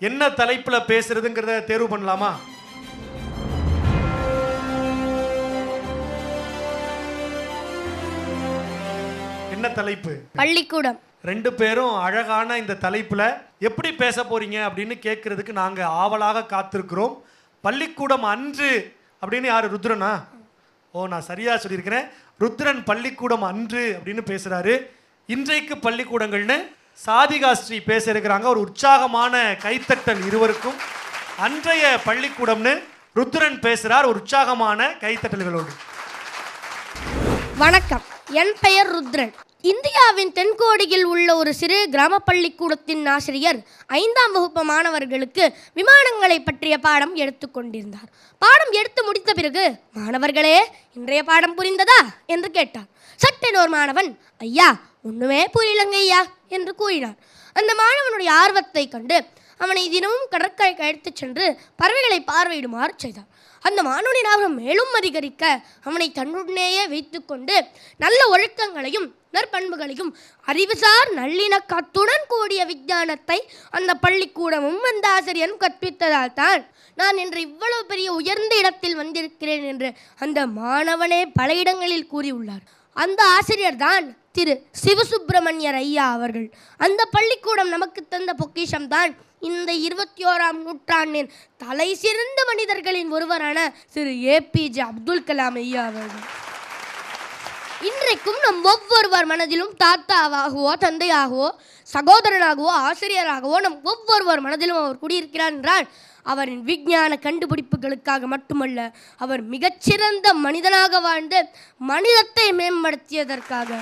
என்ன தலைப்புல பேசுறதுங்கிறத தேர்வு பண்ணலாமா? என்ன தலைப்பு? பள்ளிக்கூடம். ரெண்டு பேரும் அழகான இந்த தலைப்புல எப்படி பேச போறீங்க அப்படின்னு கேட்கறதுக்கு நாங்க ஆவலாக காத்திருக்கிறோம். பள்ளிக்கூடம் அன்று அப்படின்னு யாரு? ருத்ரனா? ஓ நான் சரியா சொல்லியிருக்கிறேன். ருத்ரன் பள்ளிக்கூடம் அன்று அப்படின்னு பேசுறாரு. இன்றைக்கு பள்ளிக்கூடங்கள்னு சாதிகா ஸ்ரீ பேச இருக்கிறாங்க. ஒரு உற்சாகமான கைத்தட்டல் இருவருக்கும். அன்றைய பள்ளிக்கூடம்னு ருத்ரன் பேசுறார். ஒரு உற்சாகமான கைத்தட்டல்களோடு. வணக்கம். என் பெயர் ருத்ரன். இந்தியாவின் தென்கோடியில் உள்ள ஒரு சிறு கிராம பள்ளிக்கூடத்தின் ஆசிரியர் ஐந்தாம் வகுப்பு மாணவர்களுக்கு விமானங்களை பற்றிய பாடம் எடுத்துக்கொண்டிருந்தார் பாடம் எடுத்து முடித்த பிறகு மாணவர்களே இன்றைய பாடம் புரிந்ததா? என்று கேட்டார். சட்டென ஒரு மாணவன் ஐயா ஒண்ணுமே புரியலங்க ஐயா என்று கூறினார். அந்த மாணவனுடைய ஆர்வத்தை கண்டு அவனை தினமும் கடற்கரைக்கு அழைத்துச் சென்று பறவைகளை பார்வையிடுமாறு செய்தார். அந்த மாணவனின் ஆர்வம் மேலும் அதிகரிக்க அவனை தன்னுடனேயே வைத்துக்கொண்டு நல்ல ஒழுக்கங்களையும் நற்பண்புகளையும் அறிவுசார் நல்லிணக்கத்துடன் கூடிய விஞ்ஞானத்தை அந்த பள்ளிக்கூடமும் அந்த ஆசிரியரும் கற்பித்ததால் தான் நான் இன்று இவ்வளவு பெரிய உயர்ந்த இடத்தில் வந்திருக்கிறேன் என்று அந்த மாணவனே பல இடங்களில் கூறியுள்ளார். அந்த ஆசிரியர் தான் திரு. சிவசுப்பிரமணியர் ஐயா அவர்கள். அந்த பள்ளிக்கூடம் நமக்கு தந்த பொக்கிஷம் தான் இந்த இருபத்தி ஓராம் நூற்றாண்டின் தலை சிறந்த மனிதர்களின் ஒருவரான திரு. ஏபிஜே அப்துல் கலாம் ஐயா அவர்கள். இன்றைக்கும் நம் ஒவ்வொருவர் மனதிலும் தாத்தாவாகவோ தந்தையாகவோ சகோதரனாகவோ ஆசிரியராகவோ நம் ஒவ்வொருவர் மனதிலும் அவர் குடியிருக்கிறார் என்றால் அவரின் விஞ்ஞான கண்டுபிடிப்புகளுக்காக மட்டுமல்ல அவர் மிகச்சிறந்த மனிதனாக வாழ்ந்து மனிதத்தை மேம்படுத்தியதற்காக.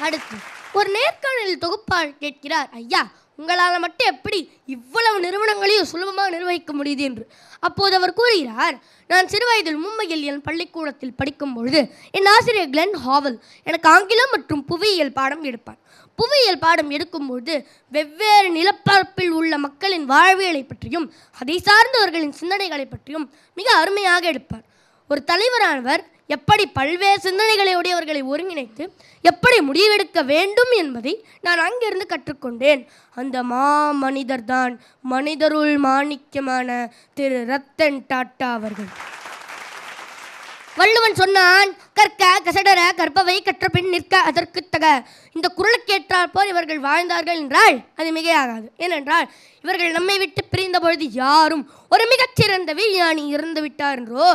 அடுத்து ஒரு நேர்காணலில் தொகுப்பால் கேட்கிறார் ஐயா உங்களால் மட்டும் எப்படி இவ்வளவு நிறுவனங்களையும் சுலபமாக நிர்வகிக்க முடியுது என்று. அப்போது அவர் கூறுகிறார் நான் சிறுவயதில் மும்பையில் என் பள்ளிக்கூடத்தில் படிக்கும் பொழுது என் ஆசிரியர் கிளென் ஹாவல் எனக்கு ஆங்கிலம் மற்றும் புவியியல் பாடம் எடுப்பார். புவியியல் பாடம் எடுக்கும்போது வெவ்வேறு நிலப்பரப்பில் உள்ள மக்களின் வாழ்வியலை பற்றியும் அதை சார்ந்தவர்களின் சிந்தனைகளை பற்றியும் மிக அருமையாக எடுப்பார். ஒரு தலைவரானவர் எப்படி பல்வேறு சிந்தனைகளை உடையவர்களை ஒருங்கிணைத்து எப்படி முடிவெடுக்க வேண்டும் என்பதை நான் அங்கிருந்து கற்றுக்கொண்டேன். அந்த மா மனிதர்தான் மனிதருள் மாணிக்கமான திரு. ரத்தன் டாட்டா அவர்கள். வள்ளுவன் சொன்னான் கற்க கசடர கற்பவை கற்ற பின் நிற்க அதற்கு தக. இந்த குரலுக்கேற்றால் போல் இவர்கள் வாழ்ந்தார்கள் என்றால் அது மிகையாகாது. ஏனென்றால் இவர்கள் நம்மை விட்டு பிரிந்த பொழுது யாரும் ஒரு மிகச்சிறந்த விஞ்ஞானி இறந்து விட்டார் என்றோ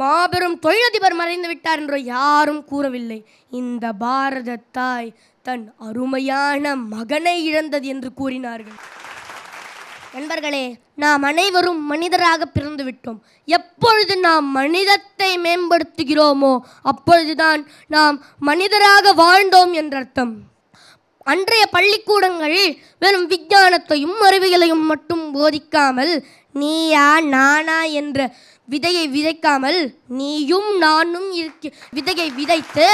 மாபெரும் தொழிலதிபர் மறைந்து விட்டார் என்றோ யாரும் கூறவில்லை. இந்த பாரத தாய் தன் அருமையான மகனை இழந்தது என்று கூறினார்கள். நண்பர்களே நாம் அனைவரும் மனிதராக பிறந்து விட்டோம். எப்பொழுது நாம் மனிதத்தை மேம்படுத்துகிறோமோ அப்பொழுதுதான் நாம் மனிதராக வாழ்ந்தோம் என்ற அர்த்தம். அன்றைய பள்ளிக்கூடங்களில் வெறும் விஞ்ஞானத்தையும் அறிவியலையும் மட்டும் போதிக்காமல் நீயா நானா என்ற விதையை விதைக்காமல் நீயும் நானும் இருக்க விதையை விதைத்து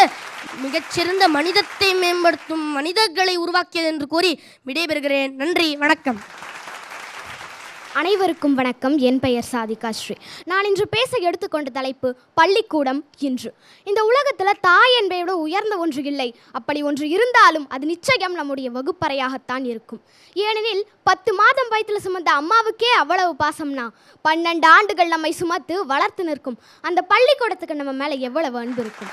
மிகச்சிறந்த மனிதத்தை மேம்படுத்தும் மனிதர்களை உருவாக்கியது என்று கூறி விடைபெறுகிறேன். நன்றி வணக்கம். அனைவருக்கும் வணக்கம். என் பெயர் சாதிகா ஸ்ரீ. நான் இன்று பேச எடுத்துக்கொண்ட தலைப்பு பள்ளிக்கூடம் இன்று. இந்த உலகத்தில் தாய் என்பதை விட உயர்ந்த ஒன்று இல்லை. அப்படி ஒன்று இருந்தாலும் அது நிச்சயம் நம்முடைய வகுப்பறையாகத்தான் இருக்கும். ஏனெனில் பத்து மாதம் வயிற்றில் சுமந்த அம்மாவுக்கே அவ்வளவு பாசம்னா பன்னெண்டு ஆண்டுகள் நம்மை சுமத்து வளர்த்து நிற்கும். அந்த பள்ளிக்கூடத்துக்கு நம்ம மேலே எவ்வளவு அன்பு இருக்கும்.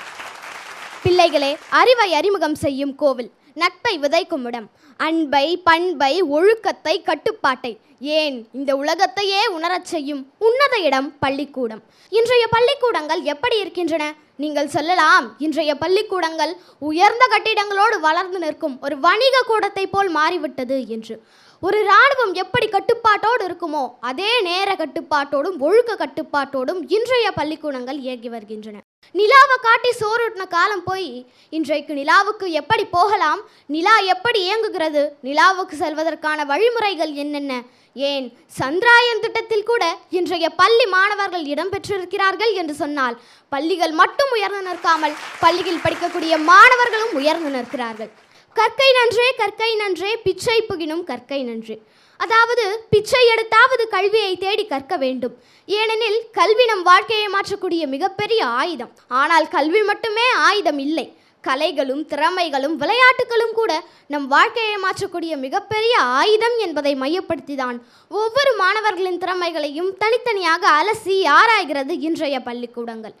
பிள்ளைகளே அறிவை அறிமுகம் செய்யும் கோவில். நட்பை விதைக்கும் இடம் அன்பை பண்பை ஒழுக்கத்தை கட்டுப்பாட்டை. ஏன் இந்த உலகத்தையே உணரச் செய்யும் உன்னத இடம் பள்ளிக்கூடம். இன்றைய பள்ளிக்கூடங்கள் எப்படி இருக்கின்றன? நீங்கள் சொல்லலாம். இன்றைய பள்ளிக்கூடங்கள் உயர்ந்த கட்டிடங்களோடு வளர்ந்து நிற்கும் ஒரு வணிக கூடத்தை போல் மாறிவிட்டது என்று. ஒரு இராணுவம் எப்படி கட்டுப்பாட்டோடு இருக்குமோ அதே நேர கட்டுப்பாட்டோடும் ஒழுக்க கட்டுப்பாட்டோடும் இன்றைய பள்ளிக்கூடங்கள் இயங்கி வருகின்றன. நிலாவை காட்டி சோறுட்டின காலம் போய் இன்றைக்கு நிலாவுக்கு எப்படி போகலாம்? நிலா எப்படி இயங்குகிறது? நிலாவுக்கு செல்வதற்கான வழிமுறைகள் என்னென்ன? ஏன் சந்திராயன் திட்டத்தில் கூட இன்றைய பள்ளி மாணவர்கள் இடம்பெற்றிருக்கிறார்கள் என்று சொன்னால் பள்ளிகள் மட்டும் உயர்ந்து நிற்காமல் பள்ளியில் படிக்கக்கூடிய மாணவர்களும் உயர்ந்து நிற்கிறார்கள். கற்கை நன்றே கற்கை நன்றே பிச்சை புகினும் கற்கை நன்றே. அதாவது பிச்சை எடுத்தாவது கல்வியை தேடி கற்க வேண்டும். ஏனெனில் கல்வி நம் வாழ்க்கையை மாற்றக்கூடிய மிகப்பெரிய ஆயுதம். ஆனால் கல்வி மட்டுமே ஆயுதம் இல்லை. கலைகளும் திறமைகளும் விளையாட்டுகளும் கூட நம் வாழ்க்கையை மாற்றக்கூடிய மிகப்பெரிய ஆயுதம் என்பதை மையப்படுத்திதான் ஒவ்வொரு மாணவர்களின் திறமைகளையும் தனித்தனியாக அலசி ஆராய்கிறது இன்றைய பள்ளிக்கூடங்கள்.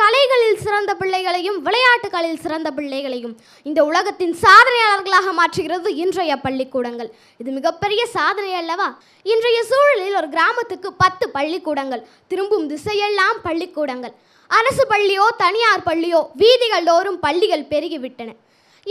கலைகளில் சிறந்த பிள்ளைகளையும் விளையாட்டுகளில் சிறந்த பிள்ளைகளையும் இந்த உலகத்தின் சாதனையாளர்களாக மாற்றுகிறது இன்றைய பள்ளிக்கூடங்கள். இது மிகப்பெரிய சாதனை அல்லவா? இன்றைய சூழலில் ஒரு கிராமத்துக்கு பத்து பள்ளிக்கூடங்கள் திரும்பும் திசையெல்லாம் பள்ளிக்கூடங்கள். அரசு பள்ளியோ தனியார் பள்ளியோ வீதிகள் தோறும் பள்ளிகள் பெருகிவிட்டன.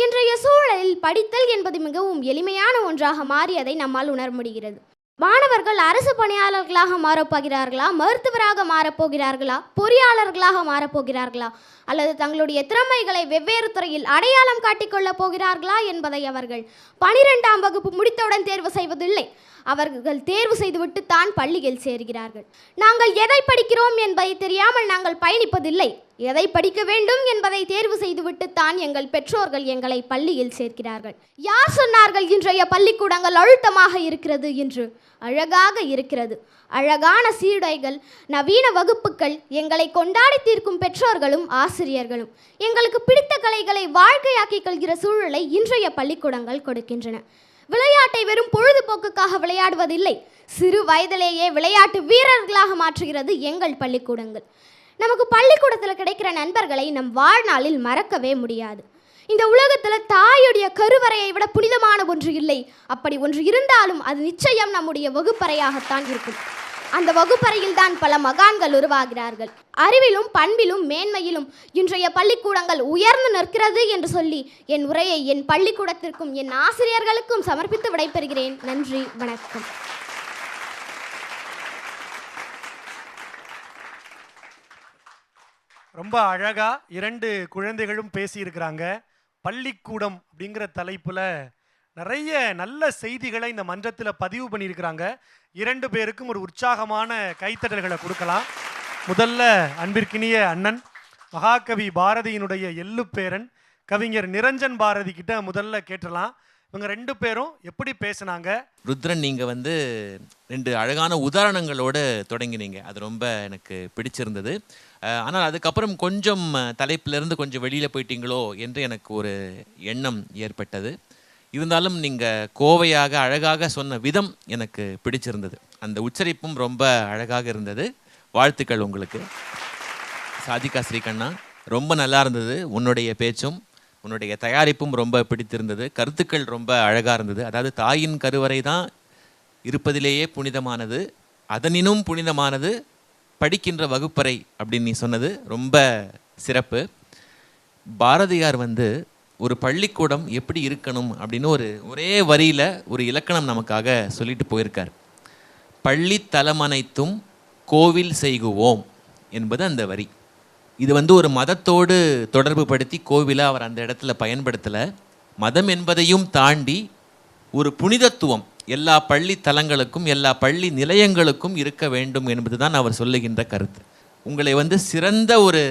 இன்றைய சூழலில் படித்தல் என்பது மிகவும் எளிமையான ஒன்றாக மாறியதை நம்மால் உணர முடிகிறது. மாணவர்கள் அரசு பணியாளர்களாக மாறப்போகிறார்களா? மருத்துவராக மாறப்போகிறார்களா? பொறியாளர்களாக மாறப்போகிறார்களா? அல்லது தங்களுடைய திறமைகளை வெவ்வேறு துறையில் அடையாளம் காட்டிக்கொள்ளப் போகிறார்களா என்பதை அவர்கள் பனிரெண்டாம் வகுப்பு முடித்தவுடன் தேர்வு செய்வதில்லை. அவர்கள் தேர்வு செய்துவிட்டு தான் பள்ளியில் சேர்கிறார்கள். நாங்கள் எதை படிக்கிறோம் என்பதை தெரியாமல் நாங்கள் பயணிப்பதில்லை. எதை படிக்க வேண்டும் என்பதை தேர்வு செய்துவிட்டு தான் எங்கள் பெற்றோர்கள் எங்களை பள்ளியில் சேர்க்கிறார்கள். யார் சொன்னார்கள் இன்றைய பள்ளிக்கூடங்கள் அழுத்தமாக இருக்கிறது என்று? அழகாக இருக்கிறது. அழகான சீருடைகள் நவீன வகுப்புகள் எங்களை கொண்டாடி தீர்க்கும் பெற்றோர்களும் ஆசிரியர்களும். எங்களுக்கு பிடித்த கலைகளை வாழ்க்கையாக்கிக் கொள்கிற சூழலை இன்றைய பள்ளிக்கூடங்கள் கொடுக்கின்றன. விளையாட்டை வெறும் பொழுதுபோக்குக்காக விளையாடுவதில்லை. சிறு வயதிலேயே விளையாட்டு வீரர்களாக மாற்றுகிறது எங்கள் பள்ளிக்கூடங்கள். நமக்கு பள்ளிக்கூடத்தில் கிடைக்கிற நண்பர்களை நம் வாழ்நாளில் மறக்கவே முடியாது. இந்த உலகத்தில் தாயுடைய கருவறையை விட புனிதமான ஒன்று இல்லை. அப்படி ஒன்று இருந்தாலும் அது நிச்சயம் நம்முடைய வகுப்பறையாகத்தான் இருக்கும். அந்த வகுப்பறையில் தான் பல மகான்கள் உருவாகிறார்கள். அறிவிலும் பண்பிலும் மேன்மையிலும் இன்றைய பள்ளிக்கூடங்கள் உயர்ந்து நிற்கிறது என்று சொல்லி என் உரையை என் பள்ளிக்கூடத்திற்கும் என் ஆசிரியர்களுக்கும் சமர்ப்பித்து விடைபெறுகிறேன். நன்றி வணக்கம். ரொம்ப அழகாக இரண்டு குழந்தைகளும் பேசியிருக்கிறாங்க. பள்ளிக்கூடம் அப்படிங்கிற தலைப்பில் நிறைய நல்ல செய்திகளை இந்த மன்றத்தில் பதிவு பண்ணியிருக்கிறாங்க. இரண்டு பேருக்கும் ஒரு உற்சாகமான கைத்தட்டல்களை கொடுக்கலாம். முதல்ல அன்பிற்கினிய அண்ணன் மகாகவி பாரதியினுடைய எள்ளு பேரன் கவிஞர் நிரஞ்சன் பாரதி கிட்ட முதல்ல கேட்டலாம். இவங்க ரெண்டு பேரும் எப்படி பேசுனாங்க? ருத்ரன் நீங்கள் வந்து ரெண்டு அழகான உதாரணங்களோடு தொடங்கினீங்க. அது ரொம்ப எனக்கு பிடிச்சிருந்தது. ஆனால் அதுக்கப்புறம் கொஞ்சம் தலைப்பிலிருந்து கொஞ்சம் வெளியில் போயிட்டீங்களோ என்று எனக்கு ஒரு எண்ணம் ஏற்பட்டது. இருந்தாலும் நீங்கள் கோவையாக அழகாக சொன்ன விதம் எனக்கு பிடிச்சிருந்தது. அந்த உச்சரிப்பும் ரொம்ப அழகாக இருந்தது. வாழ்த்துக்கள் உங்களுக்கு. சாதிகா ஸ்ரீகண்ணா ரொம்ப நல்லா இருந்தது உன்னுடைய பேச்சும். உன்னுடைய தயாரிப்பும் ரொம்ப பிடித்திருந்தது. கருத்துக்கள் ரொம்ப அழகாக இருந்தது. அதாவது தாயின் கருவறை தான் இருப்பதிலேயே புனிதமானது. அதனினும் புனிதமானது படிக்கின்ற வகுப்பறை அப்படின்னு நீ சொன்னது ரொம்ப சிறப்பு. பாரதியார் வந்து ஒரு பள்ளிக்கூடம் எப்படி இருக்கணும் அப்படின்னு ஒரு ஒரே வரியில் ஒரு இலக்கணம் நமக்காக சொல்லிட்டு போயிருக்கார். பள்ளி தலமனைத்தும் கோவில் செய்குவோம் என்பது அந்த வரி. இது வந்து ஒரு மதத்தோடு தொடர்பு படுத்தி கோவிலை அவர் அந்த இடத்துல பயன்படுத்தலை. மதம் என்பதையும் தாண்டி ஒரு புனிதத்துவம் எல்லா பள்ளி தலங்களுக்கும் எல்லா பள்ளி நிலையங்களுக்கும் இருக்க வேண்டும் என்பதுதான் அவர் சொல்லுகின்ற கருத்து. உங்களை வந்து சிறந்த ஒரு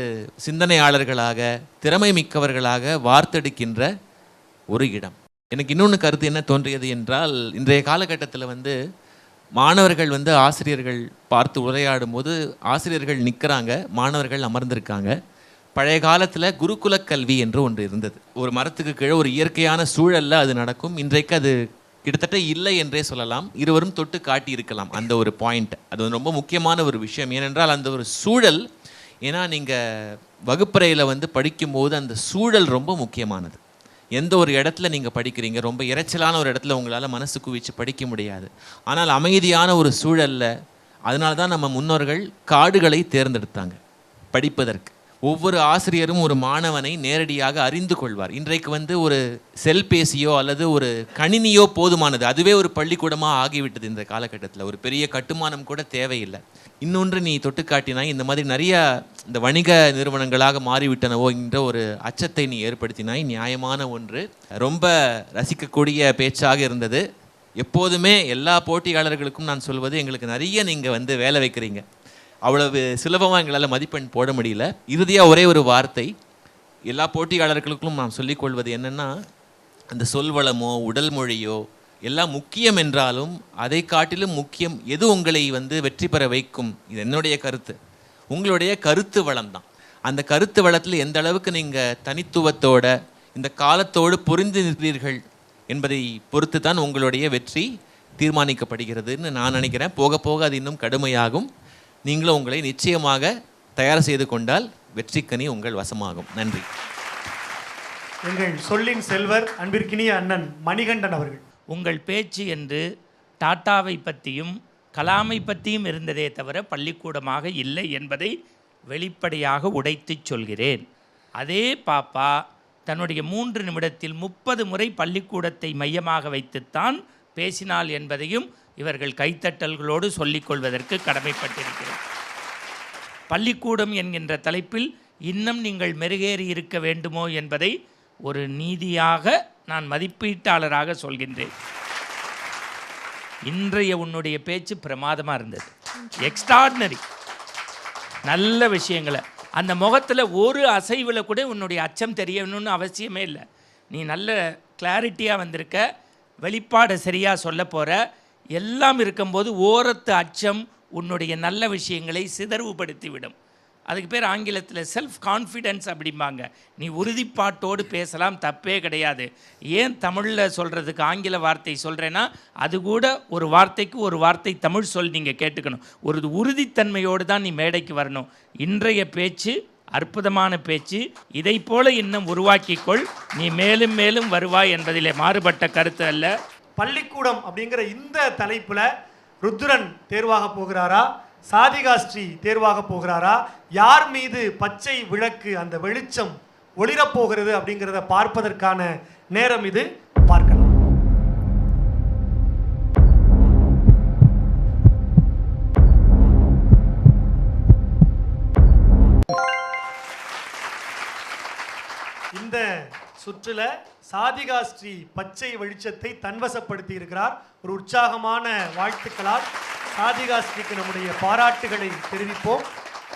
சிந்தனையாளர்களாக திறமை மிக்கவர்களாக வார்த்தெடுக்கின்ற ஒரு இடம். எனக்கு இன்னொன்று கருத்து என்ன தோன்றியது என்றால் இன்றைய காலகட்டத்தில் வந்து மாணவர்கள் வந்து ஆசிரியர்கள் பார்த்து உரையாடும் போது ஆசிரியர்கள் நிற்கிறாங்க மாணவர்கள் அமர்ந்திருக்காங்க. பழைய காலத்தில் குருகுல கல்வி என்று ஒன்று இருந்தது. ஒரு மரத்துக்கு கீழே ஒரு இயற்கையான சூழலில் அது நடக்கும். இன்றைக்கு அது கிட்டத்தட்ட இல்லை என்றே சொல்லலாம். இருவரும் தொட்டு காட்டி இருக்கலாம் அந்த ஒரு பாயிண்ட் அது ரொம்ப முக்கியமான ஒரு விஷயம். ஏனென்றால் அந்த ஒரு சூழல் ஏன்னா நீங்கள் வகுப்பறையில் வந்து படிக்கும்போது அந்த சூழல் ரொம்ப முக்கியமானது. எந்த ஒரு இடத்துல நீங்கள் படிக்கிறீங்க ரொம்ப இறைச்சலான ஒரு இடத்துல உங்களால் மனசு குவிச்சு படிக்க முடியாது. ஆனால் அமைதியான ஒரு சூழலில் அதனால தான் நம்ம முன்னோர்கள் காடுகளை தேர்ந்தெடுத்தாங்க படிப்பதற்கு. ஒவ்வொரு ஆசிரியரும் ஒரு மாணவனை நேரடியாக அறிந்து கொள்வார். இன்றைக்கு வந்து ஒரு செல்பேசியோ அல்லது ஒரு கணினியோ போதுமானது. அதுவே ஒரு பள்ளிக்கூடமாக ஆகிவிட்டது இந்த காலகட்டத்தில். ஒரு பெரிய கட்டுமானம் கூட தேவையில்லை. இன்னொன்று நீ தொட்டு காட்டினாய் இந்த மாதிரி நிறைய இந்த வணிக நிறுவனங்களாக மாறிவிட்டனவோ என்ற ஒரு அச்சத்தை நீ ஏற்படுத்தினாய். நியாயமான ஒன்று. ரொம்ப ரசிக்கக்கூடிய பேச்சாக இருந்தது. எப்போதுமே எல்லா போட்டியாளர்களுக்கும் நான் சொல்வது எங்களுக்கு நிறைய நீங்கள் வந்து வேலை வைக்கிறீங்க. அவ்வளவு சுலபமாக எங்களால் மதிப்பெண் போட முடியல. இறுதியாக ஒரே ஒரு வார்த்தை எல்லா போட்டியாளர்களுக்கும் நாம் சொல்லிக்கொள்வது என்னென்னா அந்த சொல்வளமோ உடல் மொழியோ எல்லாம் முக்கியம் என்றாலும் அதை காட்டிலும் முக்கியம் எது உங்களை வந்து வெற்றி பெற வைக்கும்? இது என்னுடைய கருத்து. உங்களுடைய கருத்து வளம் தான் அந்த கருத்து வளத்தில் எந்த அளவுக்கு நீங்கள் தனித்துவத்தோட இந்த காலத்தோடு புரிந்து நிற்கிறீர்கள் என்பதை பொறுத்து தான் உங்களுடைய வெற்றி தீர்மானிக்கப்படுகிறதுன்னு நான் நினைக்கிறேன். போக போக அது இன்னும் கடுமையாகும். நீங்களும் உங்களை நிச்சயமாக தயார் செய்து கொண்டால் வெற்றிக்கனி உங்கள் வசமாகும். நன்றி. எங்கள் சொல்லின் செல்வர் அன்பிற்கினிய அண்ணன் மணிகண்டன் அவர்கள். உங்கள் பேச்சு என்று டாட்டாவை பற்றியும் கலாமை பற்றியும் இருந்ததே தவிர பள்ளிக்கூடமாக இல்லை என்பதை வெளிப்படையாக உடைத்துச் சொல்கிறேன். அதே பாப்பா தன்னுடைய மூன்று நிமிடத்தில் முப்பது முறை பள்ளிக்கூடத்தை மையமாக வைத்துத்தான் பேசினாள் என்பதையும் இவர்கள் கைத்தட்டல்களோடு சொல்லிக் கொள்வதற்கு கடமைப்பட்டிருக்கிறேன் பள்ளிக்கூடம் என்கின்ற தலைப்பில் இன்னும் நீங்கள் மெருகேறி இருக்க வேண்டுமோ என்பதை ஒரு நீதியாக நான் மதிப்பீட்டாளராக சொல்கின்றேன். இன்றைய உன்னுடைய பேச்சு பிரமாதமாக இருந்தது. எக்ஸ்ட்ராடினரி நல்ல விஷயங்களை. அந்த முகத்தில் ஒரு அசைவில் கூட உன்னுடைய அச்சம் தெரியணும்னு அவசியமே இல்லை. நீ நல்ல கிளாரிட்டியாக வந்திருக்க. வெளிப்பாடை சரியாக சொல்ல போகிற எல்லாம் இருக்கும்போது ஓரத்து அச்சம் உன்னுடைய நல்ல விஷயங்களை சிதறுபடுத்திவிடும் அதுக்கு பேர் ஆங்கிலத்தில் செல்ஃப் கான்ஃபிடென்ஸ் அப்படிம்பாங்க. நீ உறுதிப்பாட்டோடு பேசலாம் தப்பே கிடையாது. ஏன் தமிழில் சொல்கிறதுக்கு ஆங்கில வார்த்தை சொல்கிறேன்னா அது கூட ஒரு வார்த்தைக்கு ஒரு வார்த்தை தமிழ் சொல் நீங்கள் கேட்டுக்கணும். ஒரு உறுதித்தன்மையோடு தான் நீ மேடைக்கு வரணும். இன்றைய பேச்சு அற்புதமான பேச்சு இதை போல இன்னும் உருவாக்கிக்கொள் நீ மேலும் மேலும் வருவாய் என்பதிலே மாறுபட்ட கருத்து அல்ல. பள்ளிக்கூடம் அப்படிங்கிற இந்த தலைப்பில் ருத்ரன் தேர்வாக போகிறாரா? சாதிகாஸ்ரீ தேர்வாக போகிறாரா? யார் மீது பச்சை விளக்கு அந்த வெளிச்சம் ஒளிரப் போகிறது அப்படிங்கிறத பார்ப்பதற்கான நேரம் இது. சுற்றுல சாதிகா ஸ்ரீ பச்சை வெளிச்சத்தை தன்வசப்படுத்தி இருக்கிறார். ஒரு உற்சாகமான வாழ்த்துக்களால் சாதிகா ஸ்ரீக்கு நம்முடைய பாராட்டுகளை தெரிவிப்போம்.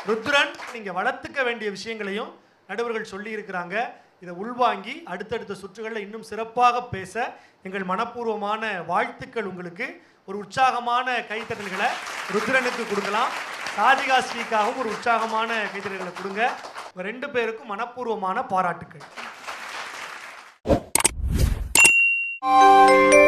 ருத்ரன் நீங்க வளர்த்துக்க வேண்டிய விஷயங்களையும் நடுவர்கள் சொல்லி இருக்கிறாங்க. இதை உள்வாங்கி அடுத்தடுத்த சுற்றுகளில் இன்னும் சிறப்பாக பேச எங்கள் மனப்பூர்வமான வாழ்த்துக்கள் உங்களுக்கு. ஒரு உற்சாகமான கைத்தட்டல்களை ருத்ரனுக்கு கொடுக்கலாம். சாதிகா ஸ்ரீக்காகவும் ஒரு உற்சாகமான கைத்தட்டல்களை கொடுங்க. ரெண்டு பேருக்கும் மனப்பூர்வமான பாராட்டுக்கள். Música